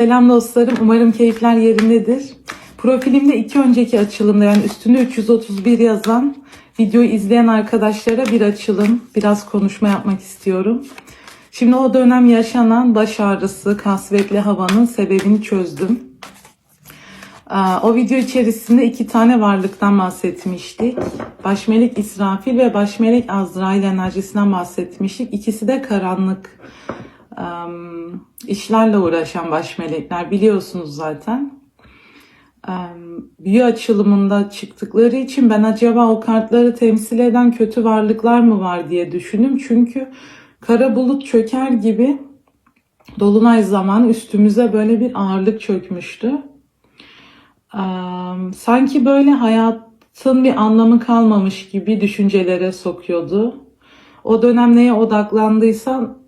Selam dostlarım. Umarım keyifler yerindedir. Profilimde iki önceki açılımda yani üstünde 331 yazan videoyu izleyen arkadaşlara bir açılım, biraz konuşma yapmak istiyorum. Şimdi o dönem yaşanan baş ağrısı, kasvetli havanın sebebini çözdüm. Aa, O video içerisinde iki tane varlıktan bahsetmiştik. Başmelek İsrafil ve Başmelek Azrail enerjisinden bahsetmiştik. İkisi de karanlık işlerle uğraşan baş melekler biliyorsunuz zaten. Büyü açılımında çıktıkları için ben acaba o kartları temsil eden kötü varlıklar mı var diye düşündüm. Çünkü kara bulut çöker gibi dolunay zamanı üstümüze böyle bir ağırlık çökmüştü. Sanki böyle hayatın bir anlamı kalmamış gibi düşüncelere sokuyordu. O dönem neye odaklandıysan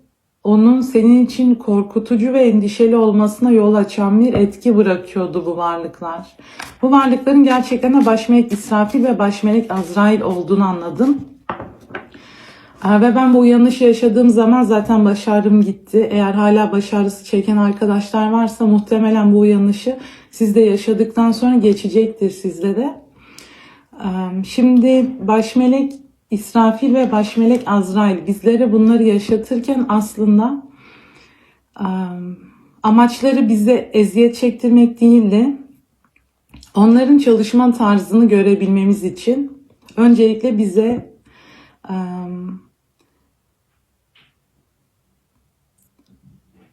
onun senin için korkutucu ve endişeli olmasına yol açan bir etki bırakıyordu bu varlıklar. Bu varlıkların gerçekten de başmelek İsrafil ve başmelek Azrail olduğunu anladım. Aa, Ve ben bu uyanışı yaşadığım zaman zaten başarım gitti. Eğer hala başarısı çeken arkadaşlar varsa muhtemelen bu uyanışı siz de yaşadıktan sonra geçecektir sizde de. Ee, Şimdi başmelek İsrafil ve başmelek Azrail bizlere bunları yaşatırken aslında amaçları bize eziyet çektirmek değil de onların çalışma tarzını görebilmemiz için öncelikle bize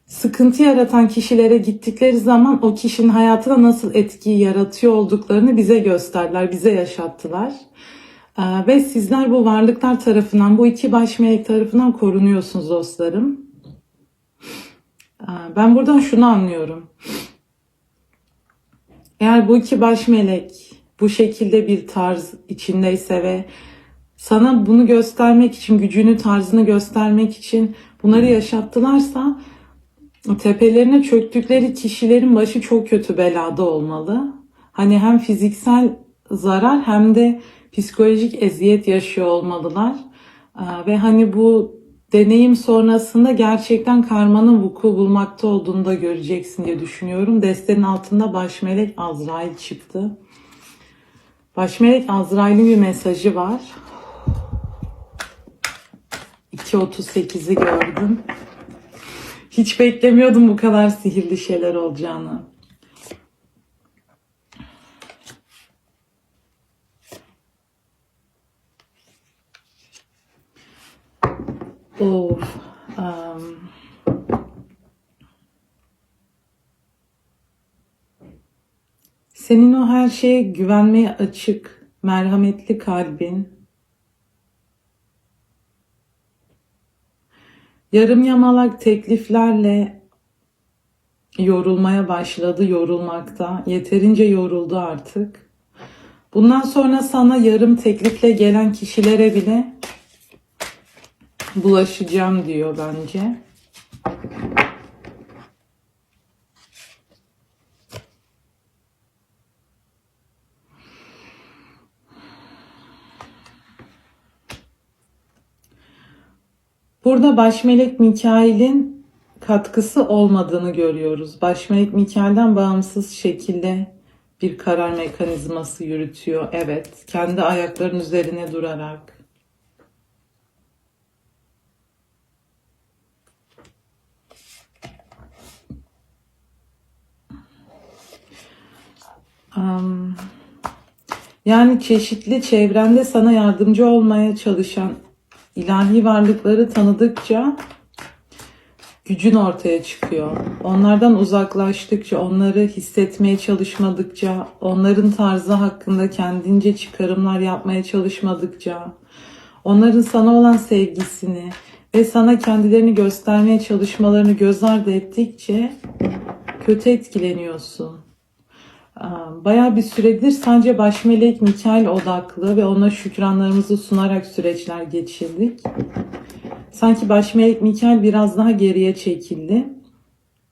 sıkıntı yaratan kişilere gittikleri zaman o kişinin hayatına nasıl etki yaratıyor olduklarını bize gösterdiler, bize yaşattılar. Ee, Ve sizler bu varlıklar tarafından, bu iki baş melek tarafından korunuyorsunuz dostlarım. Ee, Ben buradan şunu anlıyorum. Eğer bu iki baş melek bu şekilde bir tarz içindeyse ve sana bunu göstermek için, gücünü, tarzını göstermek için bunları yaşattılarsa tepelerine çöktükleri kişilerin başı çok kötü belada olmalı. Hani hem fiziksel zarar hem de psikolojik eziyet yaşıyor olmalılar. Ee, Ve hani bu deneyim sonrasında gerçekten karmanın vuku bulmakta olduğunu da göreceksin diye düşünüyorum. Destenin altında Başmelek Azrail çıktı. Başmelek Azrail'in bir mesajı var. 2.38'i gördüm. Hiç beklemiyordum bu kadar sihirli şeyler olacağını. Of. um, senin o her şeye güvenmeye açık, merhametli kalbin, yarım yamalak tekliflerle yorulmaya başladı, yorulmakta. Yeterince yoruldu artık. Bundan sonra sana yarım teklifle gelen kişilere bile bulaşacağım diyor bence. Burada Başmelek Mikail'in katkısı olmadığını görüyoruz. Başmelek Mikail'den bağımsız şekilde bir karar mekanizması yürütüyor. Evet, kendi ayaklarının üzerine durarak. Am, yani çeşitli çevrende sana yardımcı olmaya çalışan ilahi varlıkları tanıdıkça gücün ortaya çıkıyor. Onlardan uzaklaştıkça, onları hissetmeye çalışmadıkça, onların tarzı hakkında kendince çıkarımlar yapmaya çalışmadıkça, onların sana olan sevgisini ve sana kendilerini göstermeye çalışmalarını göz ardı ettikçe kötü etkileniyorsun. Aa, Bayağı bir süredir sadece başmelek Mikail odaklı ve ona şükranlarımızı sunarak süreçler geçirdik. Sanki başmelek Mikail biraz daha geriye çekildi.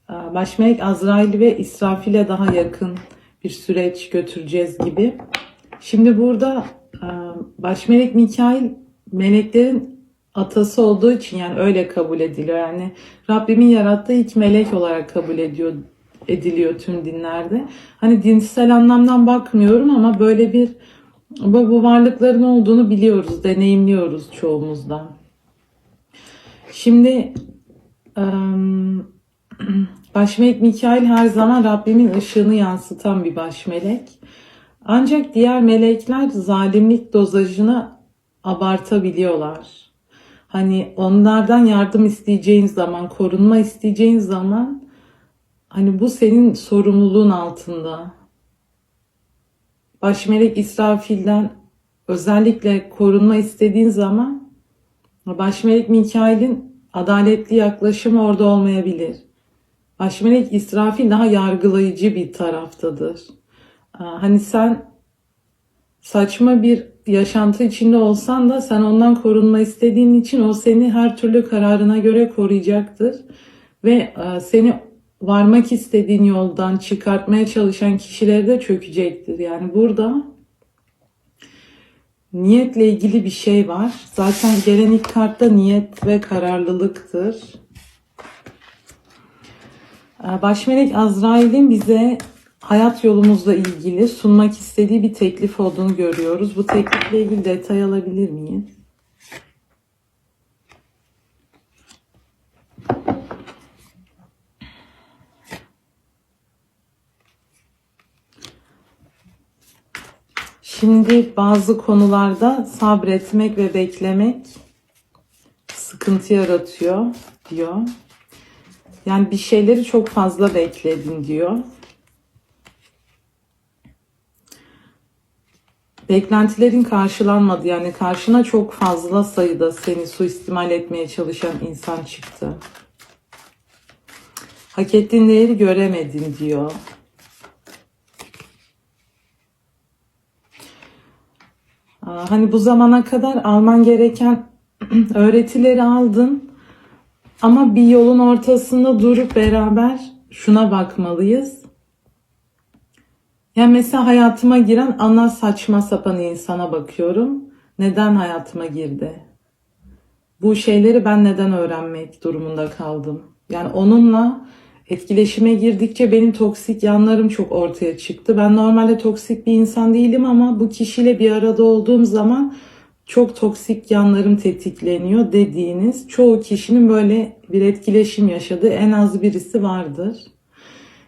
Aa, Başmelek Azrail ve İsrafil'e daha yakın bir süreç götüreceğiz gibi. Şimdi burada aa, başmelek Mikail meleklerin atası olduğu için yani öyle kabul ediliyor. Yani Rabbimin yarattığı ilk melek olarak kabul ediyor ediliyor tüm dinlerde. Hani dinsel anlamdan bakmıyorum ama böyle bir bu, varlıkların olduğunu biliyoruz, deneyimliyoruz çoğumuzdan. Şimdi Başmelek Mikail her zaman Rabbimin ışığını yansıtan bir başmelek. Ancak diğer melekler zalimlik dozajını abartabiliyorlar. Hani onlardan yardım isteyeceğin zaman, korunma isteyeceğin zaman hani bu senin sorumluluğun altında. Başmelek İsrafil'den özellikle korunma istediğin zaman Başmelek Mikail'in adaletli yaklaşımı orada olmayabilir. Başmelek İsrafil daha yargılayıcı bir taraftadır. Hani sen saçma bir yaşantı içinde olsan da sen ondan korunma istediğin için o seni her türlü kararına göre koruyacaktır. Ve seni varmak istediğin yoldan çıkartmaya çalışan kişileri de çökecektir. Yani burada niyetle ilgili bir şey var. Zaten gelen ilk kartta niyet ve kararlılıktır. Ee, Başmelek Azrail'in bize hayat yolumuzla ilgili sunmak istediği bir teklif olduğunu görüyoruz. Bu teklifle ilgili detay alabilir miyim? Şimdi bazı konularda sabretmek ve beklemek sıkıntı yaratıyor diyor. Yani bir şeyleri çok fazla bekledin diyor. Beklentilerin karşılanmadı. Yani karşına çok fazla sayıda seni suistimal etmeye çalışan insan çıktı. Hak ettiğin değeri göremedin diyor. Hani bu zamana kadar alman gereken öğretileri aldın. Ama bir yolun ortasında durup beraber şuna bakmalıyız. Yani mesela hayatıma giren ana saçma sapan insana bakıyorum. Neden hayatıma girdi? Bu şeyleri ben neden öğrenmek durumunda kaldım? Yani onunla etkileşime girdikçe benim toksik yanlarım çok ortaya çıktı. Ben normalde toksik bir insan değilim ama bu kişiyle bir arada olduğum zaman çok toksik yanlarım tetikleniyor dediğiniz çoğu kişinin böyle bir etkileşim yaşadığı en az birisi vardır.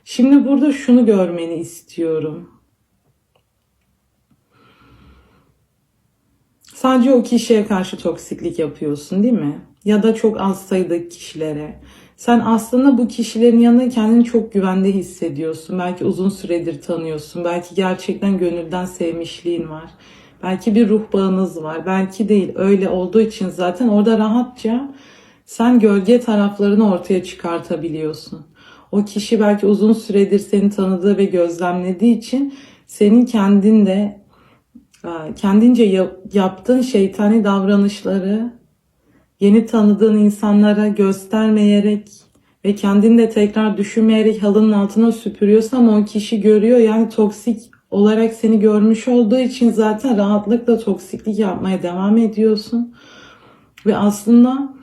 Şimdi burada şunu görmeni istiyorum. Sadece o kişiye karşı toksiklik yapıyorsun değil mi? Ya da çok az sayıdaki kişilere. Sen aslında bu kişilerin yanında kendini çok güvende hissediyorsun. Belki uzun süredir tanıyorsun. Belki gerçekten gönülden sevmişliğin var. Belki bir ruh bağınız var. Belki değil. Öyle olduğu için zaten orada rahatça sen gölge taraflarını ortaya çıkartabiliyorsun. O kişi belki uzun süredir seni tanıdığı ve gözlemlediği için senin kendinde e, kendince yap- yaptığın şeytani davranışları yeni tanıdığın insanlara göstermeyerek ve kendini de tekrar düşünmeyerek halının altına süpürüyorsun ama o kişi görüyor yani toksik olarak seni görmüş olduğu için zaten rahatlıkla toksiklik yapmaya devam ediyorsun. Ve aslında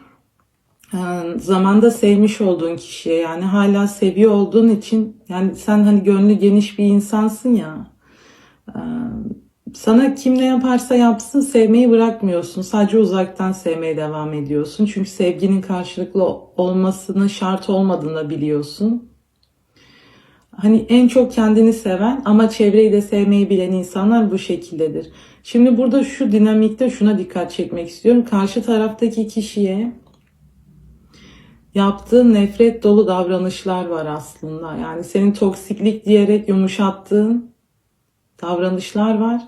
e, zamanda sevmiş olduğun kişiye yani hala seviyor olduğun için yani sen hani gönlü geniş bir insansın ya e, sana kim ne yaparsa yapsın sevmeyi bırakmıyorsun. Sadece uzaktan sevmeye devam ediyorsun. Çünkü sevginin karşılıklı olmasının şart olmadığını biliyorsun. Hani en çok kendini seven ama çevreyi de sevmeyi bilen insanlar bu şekildedir. Şimdi burada şu dinamikte şuna dikkat çekmek istiyorum. Karşı taraftaki kişiye yaptığın nefret dolu davranışlar var aslında. Yani senin toksiklik diyerek yumuşattığın davranışlar var.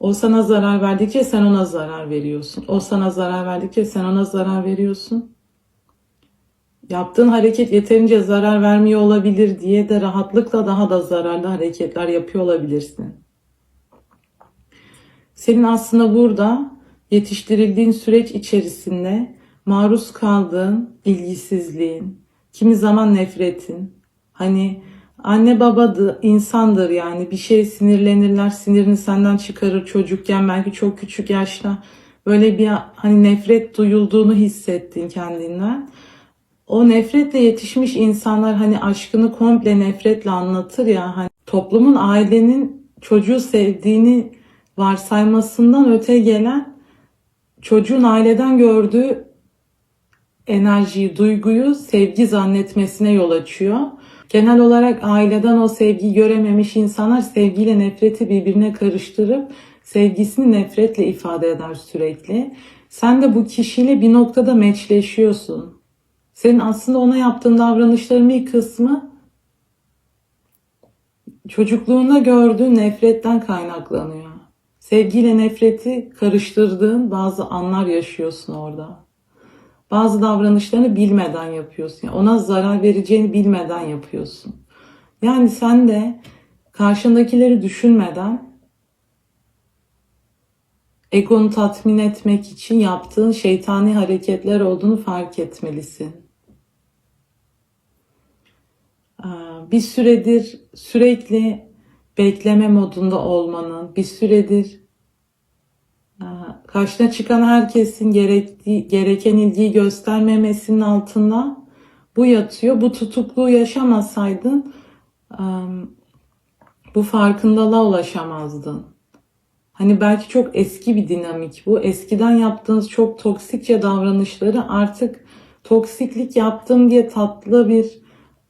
O sana zarar verdikçe sen ona zarar veriyorsun. O sana zarar verdikçe sen ona zarar veriyorsun. Yaptığın hareket yeterince zarar vermiyor olabilir diye de rahatlıkla daha da zararlı hareketler yapıyor olabilirsin. Senin aslında burada yetiştirildiğin süreç içerisinde maruz kaldığın ilgisizliğin, kimi zaman nefretin, hani anne babadır, insandır yani bir şeye sinirlenirler, sinirini senden çıkarır çocukken belki çok küçük yaşta böyle bir hani nefret duyulduğunu hissettin kendinden. o nefretle yetişmiş insanlar hani aşkını komple nefretle anlatır ya hani toplumun ailenin çocuğu sevdiğini varsaymasından öte gelen çocuğun aileden gördüğü enerjiyi, duyguyu sevgi zannetmesine yol açıyor. Genel olarak aileden o sevgiyi görememiş insanlar sevgiyle nefreti birbirine karıştırıp sevgisini nefretle ifade eder sürekli. Sen de bu kişiyle bir noktada meçleşiyorsun. Senin aslında ona yaptığın davranışların bir kısmı çocukluğunda gördüğün nefretten kaynaklanıyor. Sevgiyle nefreti karıştırdığın bazı anlar yaşıyorsun orada. Bazı davranışlarını bilmeden yapıyorsun. Yani ona zarar vereceğini bilmeden yapıyorsun. Yani sen de karşındakileri düşünmeden egonu tatmin etmek için yaptığın şeytani hareketler olduğunu fark etmelisin. Aa, Bir süredir sürekli bekleme modunda olmanın, bir süredir karşına çıkan herkesin gerektiği, gereken ilgiyi göstermemesinin altında bu yatıyor. Bu tutukluğu yaşamasaydın am, bu farkındalığa ulaşamazdın. Hani belki çok eski bir dinamik bu. Eskiden yaptığınız çok toksikçe davranışları artık toksiklik yaptım diye tatlı bir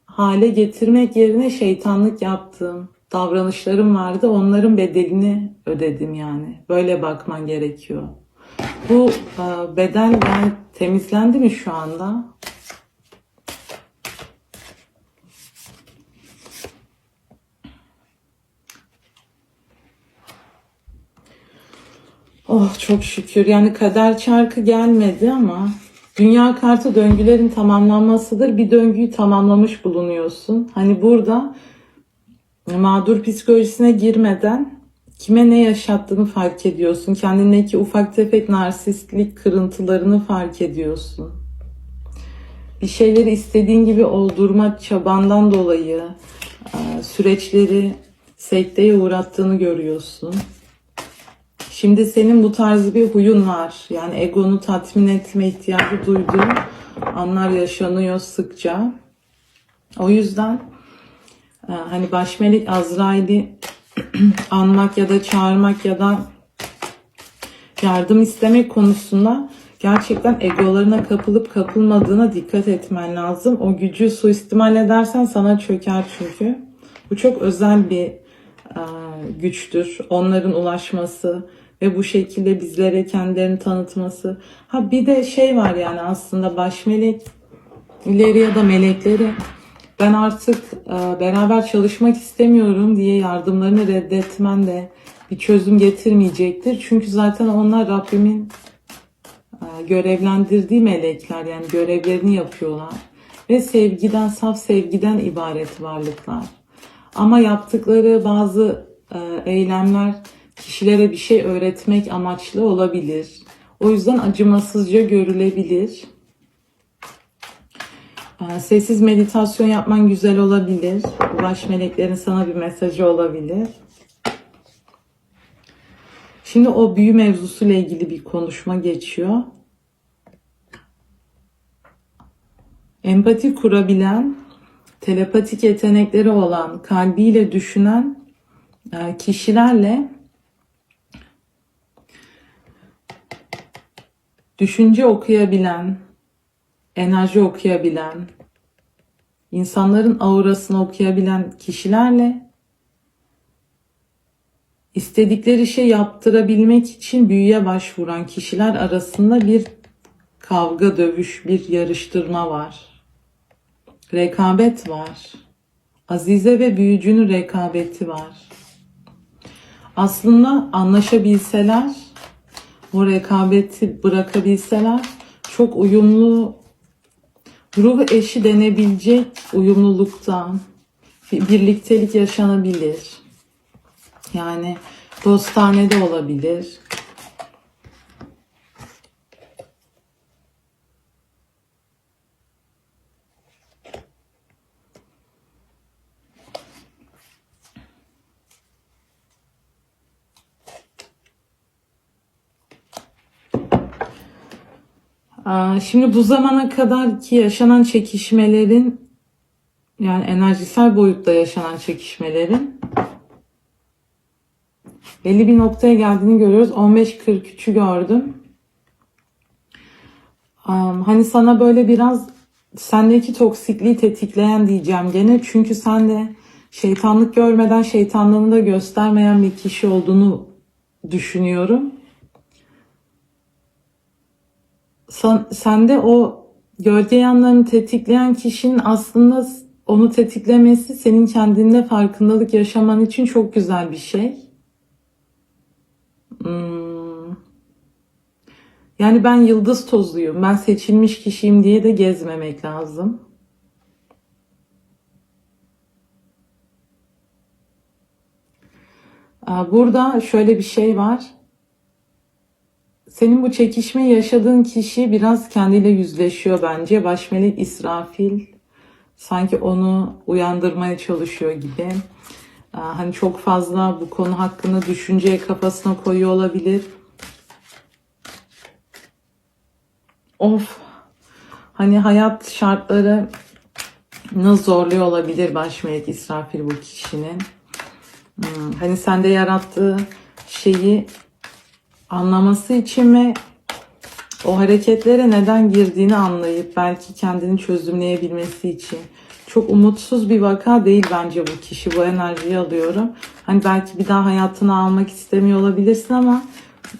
hale getirmek yerine şeytanlık yaptığım davranışlarım vardı. Onların bedelini ödedim yani. Böyle bakman gerekiyor. Bu e, bedel yani temizlendi mi şu anda? Oh çok şükür. Yani kader çarkı gelmedi ama dünya kartı döngülerin tamamlanmasıdır. Bir döngüyü tamamlamış bulunuyorsun. Hani burada mağdur psikolojisine girmeden kime ne yaşattığını fark ediyorsun. Kendindeki ufak tefek narsistlik kırıntılarını fark ediyorsun. Bir şeyleri istediğin gibi oldurma çabandan dolayı e, süreçleri sekteye uğrattığını görüyorsun. Şimdi senin bu tarz bir huyun var. Yani egonu tatmin etme ihtiyacı duyduğun anlar yaşanıyor sıkça. O yüzden hani baş melek Azrail'i anmak ya da çağırmak ya da yardım istemek konusunda gerçekten egolarına kapılıp kapılmadığına dikkat etmen lazım. O gücü suistimal edersen sana çöker çünkü. Bu çok özel bir e, güçtür. Onların ulaşması ve bu şekilde bizlere kendilerini tanıtması. Ha bir de şey var yani aslında baş melekleri ya da melekleri ben artık e, beraber çalışmak istemiyorum diye yardımlarını reddetmen de bir çözüm getirmeyecektir. Çünkü zaten onlar Rabbimin e, görevlendirdiği melekler yani görevlerini yapıyorlar. Ve sevgiden, saf sevgiden ibaret varlıklar. Ama yaptıkları bazı e, eylemler kişilere bir şey öğretmek amaçlı olabilir. O yüzden acımasızca görülebilir. Ee, Sessiz meditasyon yapman güzel olabilir. Baş meleklerin sana bir mesajı olabilir. Şimdi o büyü mevzusuyla ilgili bir konuşma geçiyor. Empati kurabilen, telepatik yetenekleri olan, kalbiyle düşünen e, kişilerle düşünce okuyabilen, enerji okuyabilen, insanların aurasını okuyabilen kişilerle istedikleri şey yaptırabilmek için büyüye başvuran kişiler arasında bir kavga, dövüş, bir yarıştırma var. Rekabet var. Azize ve büyücünün rekabeti var. Aslında anlaşabilseler, o rekabeti bırakabilseler çok uyumlu ruh eşi denebilecek uyumlulukta bir birliktelik yaşanabilir. Yani dostane de olabilir. Şimdi bu zamana kadar ki yaşanan çekişmelerin yani enerjisel boyutta yaşanan çekişmelerin belli bir noktaya geldiğini görüyoruz. 15.43'ü gördüm. Hani sana böyle biraz sendeki toksikliği tetikleyen diyeceğim gene. Çünkü sen de şeytanlık görmeden şeytanlığını da göstermeyen bir kişi olduğunu düşünüyorum. Sen, sende o gölge yanlarını tetikleyen kişinin aslında onu tetiklemesi senin kendinde farkındalık yaşaman için çok güzel bir şey. Hmm. Yani ben yıldız tozluyum, ben seçilmiş kişiyim diye de gezmemek lazım. Burada şöyle bir şey var. Senin bu çekişme yaşadığın kişi biraz kendiyle yüzleşiyor bence. Baş melek İsrafil sanki onu uyandırmaya çalışıyor gibi. Aa, Hani çok fazla bu konu hakkında düşünceye kafasına koyuyor olabilir. Of. Hani hayat şartları nasıl zorluyor olabilir baş melek İsrafil bu kişinin. Hmm, Hani sende yarattığı şeyi anlaması için ve o hareketlere neden girdiğini anlayıp belki kendini çözümleyebilmesi için. Çok umutsuz bir vaka değil bence bu kişi. Bu enerjiyi alıyorum. Hani belki bir daha hayatını almak istemiyor olabilirsin ama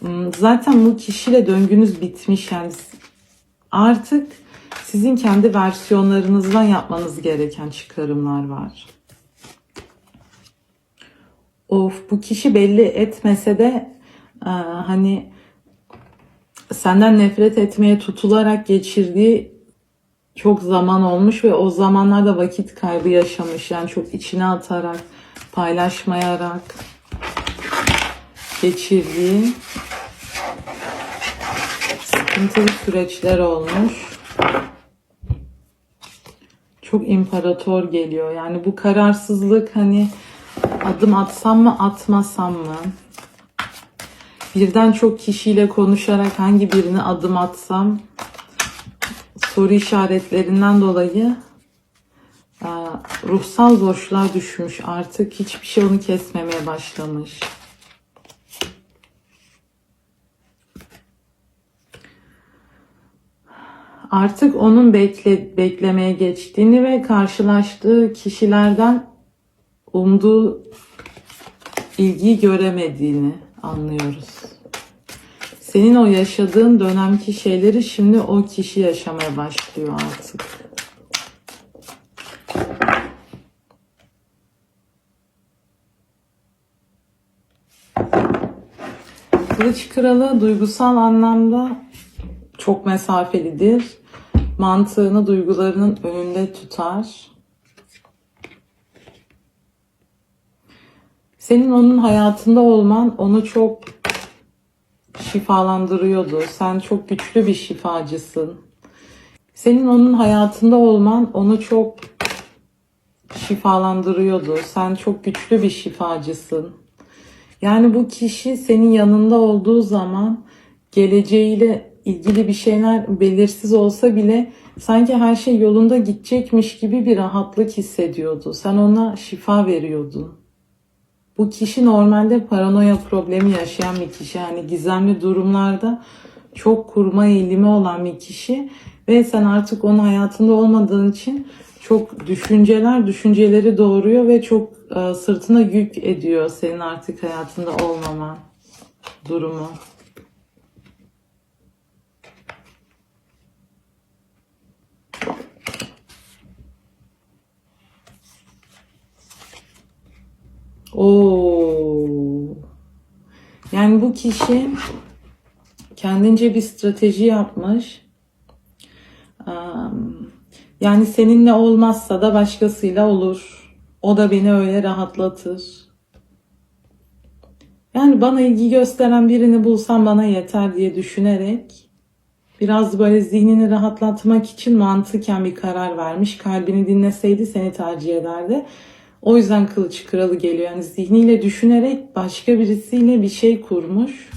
ım, zaten bu kişiyle döngünüz bitmiş. Yani artık sizin kendi versiyonlarınızdan yapmanız gereken çıkarımlar var. Of bu kişi belli etmese de e, hani senden nefret etmeye tutularak geçirdiği çok zaman olmuş ve o zamanlarda vakit kaybı yaşamış. Yani çok içine atarak, paylaşmayarak geçirdiği sıkıntılı süreçler olmuş. Çok imparator geliyor. Yani bu kararsızlık hani adım atsam mı atmasam mı? Birden çok kişiyle konuşarak hangi birine adım atsam soru işaretlerinden dolayı e, ruhsal boşluğa düşmüş. Artık hiçbir şey onu kesmemeye başlamış. Artık onun bekle, beklemeye geçtiğini ve karşılaştığı kişilerden umduğu ilgiyi göremediğini anlıyoruz. Senin o yaşadığın dönemki şeyleri şimdi o kişi yaşamaya başlıyor artık. Kılıç kralı duygusal anlamda çok mesafelidir. Mantığını duygularının önünde tutar. Senin onun hayatında olman onu çok şifalandırıyordu. Sen çok güçlü bir şifacısın. Senin onun hayatında olman onu çok şifalandırıyordu. Sen çok güçlü bir şifacısın. Yani bu kişi senin yanında olduğu zaman geleceğiyle ilgili bir şeyler belirsiz olsa bile sanki her şey yolunda gidecekmiş gibi bir rahatlık hissediyordu. Sen ona şifa veriyordun. Bu kişi normalde paranoya problemi yaşayan bir kişi. Yani gizemli durumlarda çok kurma eğilimi olan bir kişi. Ve sen artık onun hayatında olmadığın için çok düşünceler düşünceleri doğuruyor ve çok e, sırtına yük ediyor senin artık hayatında olmaman durumu. Oo. Yani bu kişi kendince bir strateji yapmış. Yani seninle olmazsa da başkasıyla olur. O da beni öyle rahatlatır. Yani bana ilgi gösteren birini bulsam bana yeter diye düşünerek biraz böyle zihnini rahatlatmak için mantıken bir karar vermiş. Kalbini dinleseydi seni tercih ederdi. O yüzden kılıç kralı geliyor. Yani zihniyle düşünerek başka birisiyle bir şey kurmuş.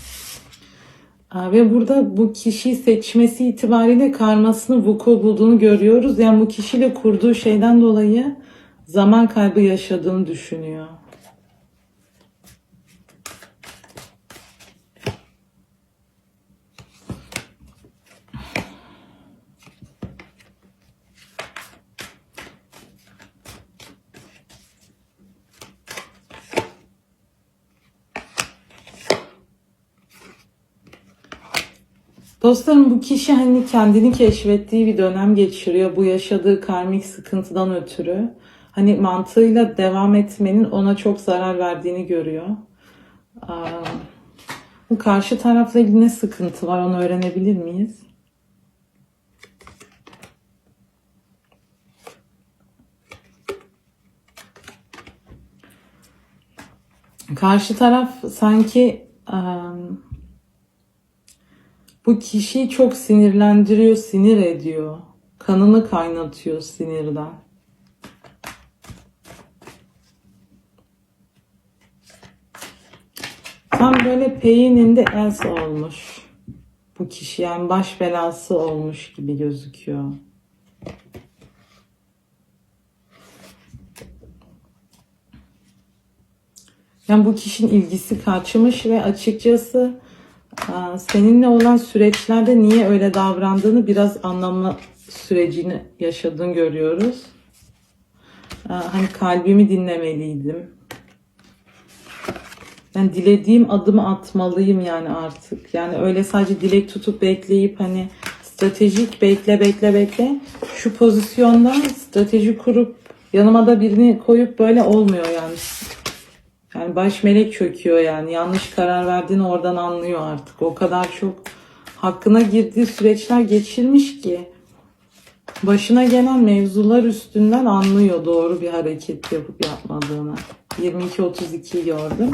Ve burada bu kişiyi seçmesi itibariyle karmasını vuku bulduğunu görüyoruz. Yani bu kişiyle kurduğu şeyden dolayı zaman kaybı yaşadığını düşünüyor. Dostlarım bu kişi hani kendini keşfettiği bir dönem geçiriyor. Bu yaşadığı karmik sıkıntıdan ötürü. Hani mantığıyla devam etmenin ona çok zarar verdiğini görüyor. Bu karşı tarafla ilgili ne sıkıntı var onu öğrenebilir miyiz? Karşı taraf sanki em, bu kişiyi çok sinirlendiriyor, sinir ediyor. Kanını kaynatıyor sinirden. Tam böyle peyninde els olmuş. Bu kişi yani baş belası olmuş gibi gözüküyor. Yani bu kişinin ilgisi kaçmış ve açıkçası seninle olan süreçlerde niye öyle davrandığını biraz anlama sürecini yaşadığını görüyoruz. Hani kalbimi dinlemeliydim. Yani dilediğim adımı atmalıyım yani artık. Yani öyle sadece dilek tutup bekleyip hani stratejik bekle bekle bekle. Şu pozisyonda strateji kurup yanıma da birini koyup böyle olmuyor yani. Yani baş melek çöküyor yani. Yanlış karar verdiğini oradan anlıyor artık. O kadar çok hakkına girdiği süreçler geçirmiş ki başına gelen mevzular üstünden anlıyor doğru bir hareket yapıp yapmadığını. 22-32 gördüm.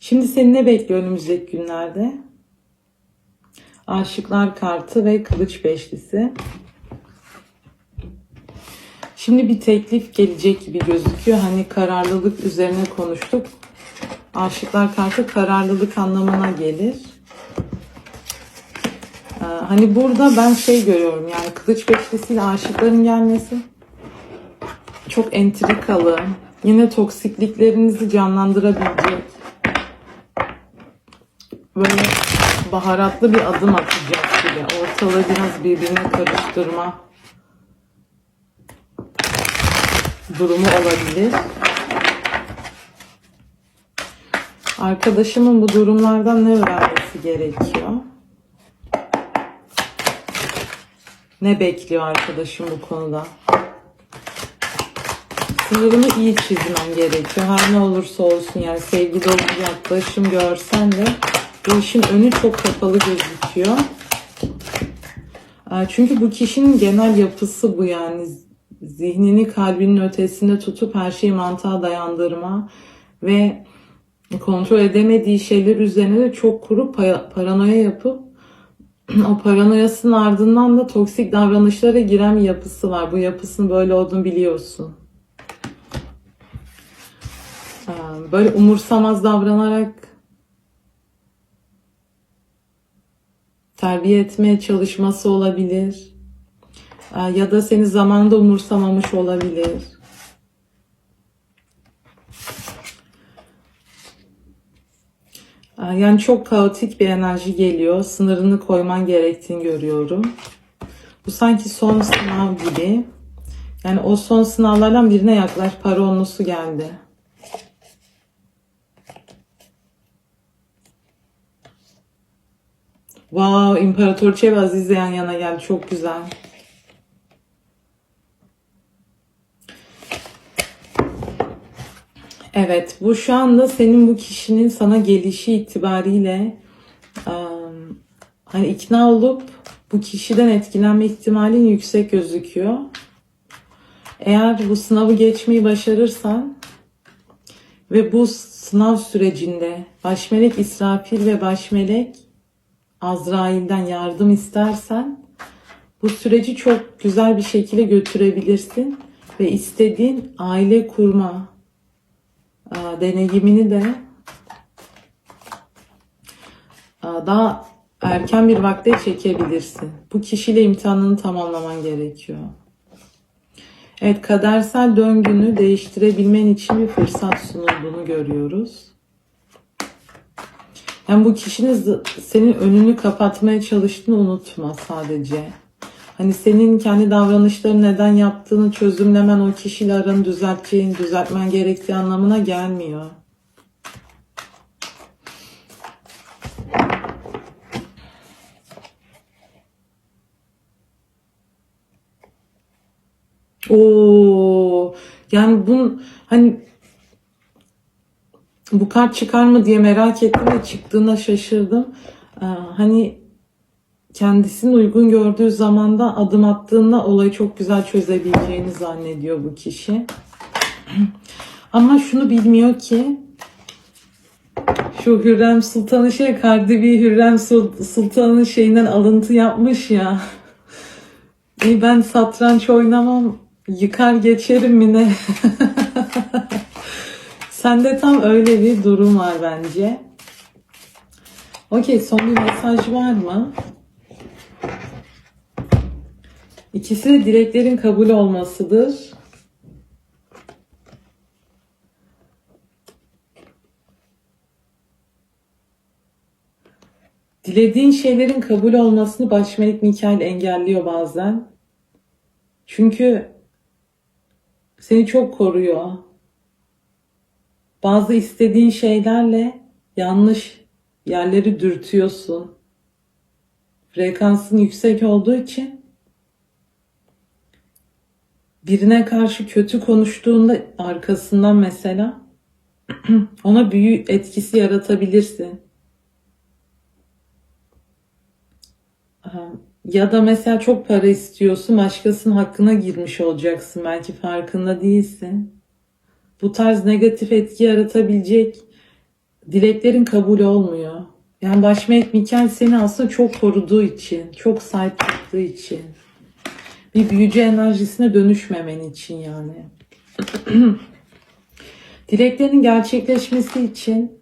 Şimdi seni ne bekliyor önümüzdeki günlerde? Aşıklar kartı ve kılıç beşlisi. Şimdi bir teklif gelecek gibi gözüküyor. Hani kararlılık üzerine konuştuk. Aşıklar kartı kararlılık anlamına gelir. Ee, Hani burada ben şey görüyorum yani kılıç beşlisiyle aşıkların gelmesi çok entrikalı. Yine toksikliklerinizi canlandırabilecek. Böyle baharatlı bir adım atacak gibi. Ortalığı biraz birbirine karıştırma durumu olabilir. Arkadaşımın bu durumlardan ne öğrenmesi gerekiyor? Ne bekliyor arkadaşım bu konuda? Sınırımı iyi çizmem gerekiyor. Her ne olursa olsun yani sevgi dolu bir yaklaşım görsen de bu işin önü çok kapalı gözüküyor. Ee, Çünkü bu kişinin genel yapısı bu yani zihnini kalbinin ötesinde tutup her şeyi mantığa dayandırma ve kontrol edemediği şeyler üzerine de çok kurup pa- paranoya yapıp o paranoyasının ardından da toksik davranışlara giren bir yapısı var. Bu yapısının böyle olduğunu biliyorsun. Ee, Böyle umursamaz davranarak terbiye etmeye çalışması olabilir. Ya da seni zamanında umursamamış olabilir. Yani çok kaotik bir enerji geliyor. Sınırını koyman gerektiğini görüyorum. Bu sanki son sınav gibi. Yani o son sınavlardan birine yaklaş para onlusu geldi. Wow, İmparatoriçe ve Azize yan yana geldi. Çok güzel. Evet, bu şu anda senin bu kişinin sana gelişi itibariyle hani ikna olup bu kişiden etkilenme ihtimalin yüksek gözüküyor. Eğer bu sınavı geçmeyi başarırsan ve bu sınav sürecinde başmelek İsrafil ve başmelek Azrail'den yardım istersen bu süreci çok güzel bir şekilde götürebilirsin ve istediğin aile kurma deneyimini de aa, daha erken bir vakte çekebilirsin. Bu kişiyle imtihanını tamamlaman gerekiyor. Evet, kadersel döngünü değiştirebilmen için bir fırsat sunulduğunu görüyoruz. Yani bu kişinin senin önünü kapatmaya çalıştığını unutma sadece. Hani senin kendi davranışları neden yaptığını çözümlemen o kişiyle aranı düzelteceğin, düzeltmen gerektiği anlamına gelmiyor. Oo, yani bunun hani bu kart çıkar mı diye merak ettim ve çıktığına şaşırdım. Ee, hani kendisinin uygun gördüğü zamanda adım attığında olayı çok güzel çözebileceğini zannediyor bu kişi. Ama şunu bilmiyor ki şu Hürrem Sultan'ı şey Cardi B Hürrem Sul- Sultan'ın şeyinden alıntı yapmış ya. İyi ben satranç oynamam yıkar geçerim mi ne? Sende tam öyle bir durum var bence. Okey son bir mesaj var mı? İkisi dileklerin kabul olmasıdır. Dilediğin şeylerin kabul olmasını baş melek Mikail engelliyor bazen. Çünkü seni çok koruyor. Bazı istediğin şeylerle yanlış yerleri dürtüyorsun. Frekansın yüksek olduğu için birine karşı kötü konuştuğunda arkasından mesela ona büyü etkisi yaratabilirsin. Ya da mesela çok para istiyorsun, başkasının hakkına girmiş olacaksın. Belki farkında değilsin. Bu tarz negatif etki yaratabilecek dileklerin kabul olmuyor. Yani baş melek Mikael seni aslında çok koruduğu için, çok sahip çıktığı için. Bir büyücü enerjisine dönüşmemen için yani. Dileklerin gerçekleşmesi için